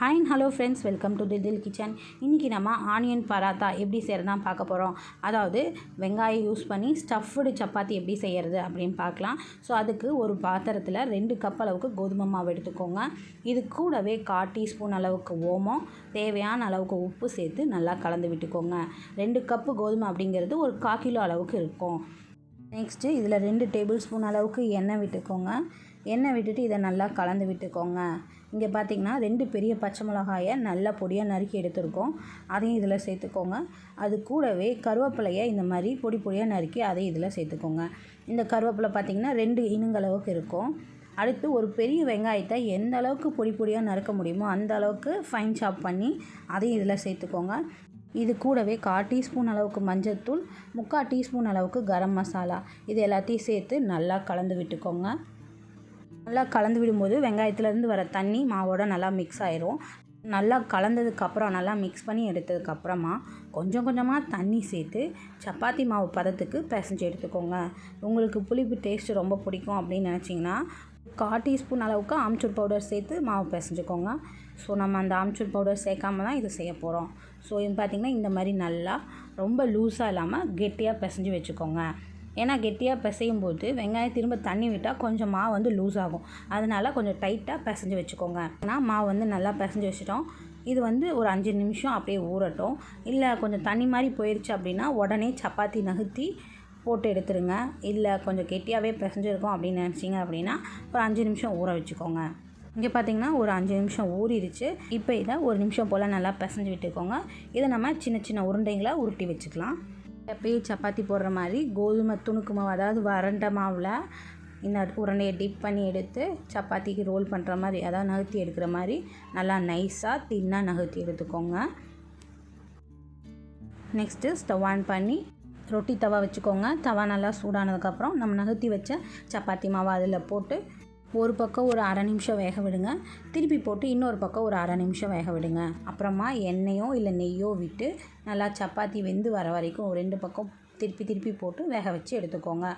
Hi and hello friends welcome to Dil kitchen இன்றைக்கி நம்ம onion paratha எப்படி செய்கிறதான் பார்க்க போகிறோம் அதாவது வெங்காயம் யூஸ் பண்ணி ஸ்டஃப்டு சப்பாத்தி எப்படி செய்கிறது அப்படின்னு பார்க்கலாம். ஸோ அதுக்கு ஒரு பாத்திரத்தில் ரெண்டு கப் அளவுக்கு கோதுமை மாவு எடுத்துக்கோங்க. இது கூடவே கால் டீஸ்பூன் அளவுக்கு ஓமம் தேவையான அளவுக்கு உப்பு சேர்த்து நல்லா கலந்து விட்டுக்கோங்க. ரெண்டு கப்பு கோதுமை அப்படிங்கிறது ஒரு கால் கிலோ அளவுக்கு இருக்கும். நெக்ஸ்ட்டு இதில் ரெண்டு டேபிள் ஸ்பூன் அளவுக்கு எண்ணெய் விட்டுக்கோங்க. எண்ணெய் விட்டுட்டு இதை நல்லா கலந்து விட்டுக்கோங்க. இங்கே பார்த்தீங்கன்னா ரெண்டு பெரிய பச்சை மிளகாயை நல்லா பொடியாக நறுக்கி எடுத்துருக்கோம். அதையும் இதில் சேர்த்துக்கோங்க. அது கூடவே கருவேப்பிலையை இந்த மாதிரி பொடி பொடியாக நறுக்கி அதையும் இதில் சேர்த்துக்கோங்க. இந்த கருவேப்பிலை பார்த்திங்கன்னா ரெண்டு இனுங்களவுக்கு இருக்கும். அடுத்து ஒரு பெரிய வெங்காயத்தை எந்த அளவுக்கு பொடி பொடியாக நறுக்க முடியுமோ அந்த அளவுக்கு ஃபைன் சாப் பண்ணி அதையும் இதில் சேர்த்துக்கோங்க. இது கூடவே கால் டீஸ்பூன் அளவுக்கு மஞ்சத்தூள் முக்கால் டீஸ்பூன் அளவுக்கு கரம் மசாலா. இது எல்லாத்தையும் சேர்த்து நல்லா கலந்து விட்டுக்கோங்க. நல்லா கலந்து விடும்போது வெங்காயத்துலேருந்து வர தண்ணி மாவோட நல்லா மிக்ஸ் ஆயிரும். நல்லா கலந்ததுக்கப்புறம் நல்லா மிக்ஸ் பண்ணி எடுத்ததுக்கப்புறமா கொஞ்சம் கொஞ்சமாக தண்ணி சேர்த்து சப்பாத்தி மாவு பதத்துக்கு பிசைஞ்சு எடுத்துக்கோங்க. உங்களுக்கு புளிப்பு டேஸ்ட்டு ரொம்ப பிடிக்கும் அப்படின்னு நினச்சிங்கன்னா கால் டீஸ்பூன் அளவுக்கு ஆம்ச்சூர் பவுடர் சேர்த்து மாவு பிசைஞ்சுக்கோங்க. ஸோ நம்ம அந்த ஆம்ச்சூர் பவுடர் சேர்க்காம தான் இது செய்ய போகிறோம் ஸோ இது பார்த்திங்கன்னா இந்த மாதிரி நல்லா ரொம்ப லூஸாக இல்லாமல் கெட்டியாக பிசைஞ்சு வச்சுக்கோங்க. ஏன்னா கெட்டியாக பிசையும் போது வெங்காயம் திரும்ப தண்ணி விட்டால் கொஞ்சம் மாவு வந்து லூஸ் ஆகும். அதனால் கொஞ்சம் டைட்டாக பிசைஞ்சு வச்சுக்கோங்க. ஏன்னா மாவு வந்து நல்லா பிசைஞ்சு வச்சுட்டோம். இது வந்து ஒரு அஞ்சு நிமிஷம் அப்படியே ஊறட்டும். இல்லை கொஞ்சம் தண்ணி மாதிரி போயிடுச்சு அப்படின்னா உடனே சப்பாத்தி நகர்த்தி போட்டு எடுத்துருங்க. இல்லை கொஞ்சம் கெட்டியாகவே பிசைஞ்சிருக்கோம் அப்படின்னு நினச்சிங்க அப்படின்னா ஒரு அஞ்சு நிமிஷம் ஊற வச்சுக்கோங்க. இங்கே பார்த்தீங்கன்னா ஒரு அஞ்சு நிமிஷம் ஊறிடுச்சு. இப்போ இதை ஒரு நிமிஷம் போல் நல்லா பிசைஞ்சு விட்டுக்கோங்க. இதை நம்ம சின்ன சின்ன உருண்டைங்களை உருட்டி வச்சுக்கலாம். எப்பயும் சப்பாத்தி போடுற மாதிரி கோதுமை துணுக்கு மாவு அதாவது வறண்ட மாவில் இந்த உருண்டையை டிப் பண்ணி எடுத்து சப்பாத்திக்கு ரோல் பண்ணுற மாதிரி அதாவது நகர்த்தி எடுக்கிற மாதிரி நல்லா நைஸாக தின்னாக நகர்த்தி எடுத்துக்கோங்க. நெக்ஸ்ட்டு ஸ்டவ் ஆன் பண்ணி ரொட்டி தவா வச்சுக்கோங்க. தவா நல்லா சூடானதுக்கப்புறம் நம்ம நகர்த்தி வச்ச சப்பாத்தி மாவை அதில் போட்டு ஒரு பக்கம் ஒரு அரை நிமிஷம் வேக விடுங்க. திருப்பி போட்டு இன்னொரு பக்கம் ஒரு அரை நிமிஷம் வேக விடுங்க. அப்புறமா எண்ணெயோ இல்லை நெய்யோ விட்டு நல்லா சப்பாத்தி வெந்து வர வரைக்கும் ரெண்டு பக்கம் திருப்பி திருப்பி போட்டு வேக வச்சு எடுத்துக்கோங்க.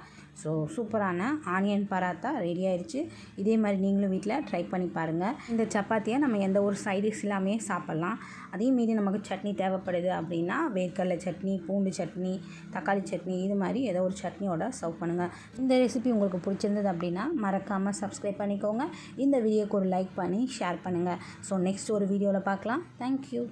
ஸோ சூப்பரான ஆனியன் பராத்தா ரெடி ஆயிடுச்சு இதே மாதிரி நீங்களும் வீட்டில் ட்ரை பண்ணி பாருங்கள் இந்த சப்பாத்தியை நம்ம எந்த ஒரு சைடிஷ் இல்லாமே சாப்பிட்லாம். அதே மீறி நமக்கு சட்னி தேவைப்படுது அப்படின்னா வேர்க்கடலை சட்னி பூண்டு சட்னி தக்காளி சட்னி இது மாதிரி ஏதோ ஒரு சட்னியோட சர்வ் பண்ணுங்கள் இந்த ரெசிபி உங்களுக்கு பிடிச்சிருந்தது அப்படின்னா மறக்காமல் சப்ஸ்கிரைப் பண்ணிக்கோங்க. இந்த வீடியோக்கு ஒரு லைக் பண்ணி ஷேர் பண்ணுங்கள் ஸோ நெக்ஸ்ட் ஒரு வீடியோவில் பார்க்கலாம். தேங்க்யூ